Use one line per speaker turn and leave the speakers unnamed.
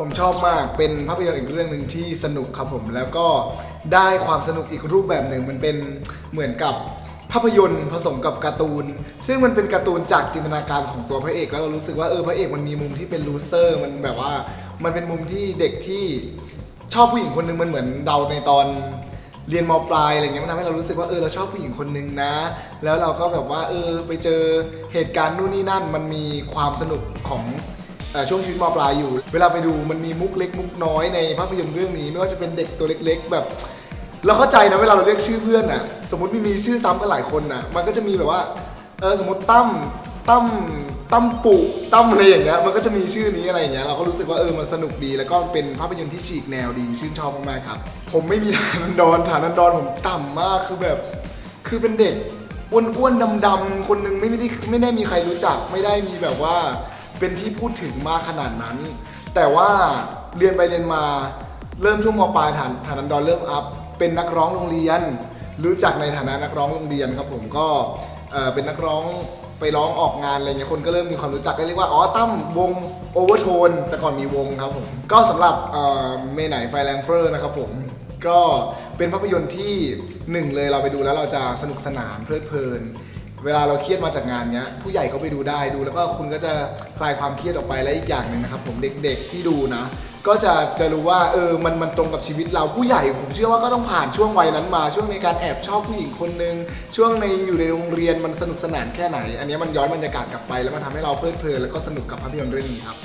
ผมชอบมากเป็นภาพยนตร์อีกเรื่องหนึ่งที่สนุกครับผมแล้วก็ได้ความสนุกอีกรูปแบบหนึ่งมันเป็นเหมือนกับภาพยนตร์ผสมกับการ์ตูน ซึ่งมันเป็นการ์ตูนจากจินตนาการของตัวพระเอก แล้วเรารู้สึกว่าเออพระเอกมันมีมุมที่เป็นลูเซอร์มันแบบว่า มันเป็นมุมที่เด็กที่ชอบผู้หญิงคนหนึงมันเหมือนเราในตอนเรียนมปลายอะไรเงี้ยมันทำให้เรารู้สึกว่าเออเราชอบผู้หญิงคนนึงนะ แล้วเราก็แบบว่าเออไปเจอเหตุการณ์นู่นนี่นั่น มันมีความสนุกของ ช่วงชีวิตมปลายอยู่ เวลาไปดูมันมีมุกเล็กมุกน้อยในภาพยนตร์เรื่องนี้ไม่ว่าจะเป็นเด็กตัวเล็ก ๆ แบบเราเข้าใจนะเวลาเราเรียกชื่อเพื่อนน่ะ สมมติมีมีชื่อซ้ำกันหลายคนน่ะ มันก็จะมีแบบว่าเออสมมติตั้มตั้มตั้มปุตั้มอะไรอย่างเงี้ยมันก็จะมีชื่อนี้อะไรอย่างเงี้ยเราก็รู้สึกว่าเออมันสนุกดี แล้วก็เป็นภาพยนตร์ที่ฉีกแนวดีชื่นชอบมากๆครับ ผมไม่มีฐานันดรฐานันดรผมต่ำมากคือแบบ คือเป็นเด็กอ้วนๆดำๆคนหนึงไม่ได้ไม่ได้มีใครรู้จักไม่ได้มีแบบว่า เป็นที่พูดถึงมากขนาดนั้น แต่ว่าเรียนไปเรียนมาเริ่มช่วงมปลายฐานฐานันดรเริ่มอัพ เป็นนักร้องโรงเรียน รู้จักในฐานะนักร้องโรงเรียนครับผมก็เป็นนักร้องไปร้องออกงานอะไรเงี้ยคนก็เริ่มมีความรู้จักก็เรียกว่าอ๋อตั้มวงโอเวอร์โทนแต่ก่อนมีวงครับผมก็สำหรับเอ่อเมไหนไฟแรงเฟอร์นะครับผมก็เป็นภาพยนตร์ที่หนึ่งเลยเราไปดูแล้วเราจะสนุกสนานเพลิดเพลิน เวลาเราเครียดมาจากงานเนี้ยผู้ใหญ่ก็ไปดูได้ดู แล้วก็คุณก็จะคลายความเครียดออกไปและอีกอย่างหนึ่งนะครับ ผมเด็กๆที่ดูนะ ก็จะจะรู้ว่าเออมันมันตรงกับชีวิตเราผู้ใหญ่ ผมเชื่อว่าก็ต้องผ่านช่วงวัยนั้นมา ช่วงในการแอบชอบผู้หญิงคนหนึ่งช่วงในอยู่ในโรงเรียนมันสนุกสนานแค่ไหน อันนี้มันย้อนบรรยากาศกลับไป แล้วมันทำให้เราเพลิดเพลินแล้วก็สนุกกับภาพยนตร์เรื่องนี้ครับ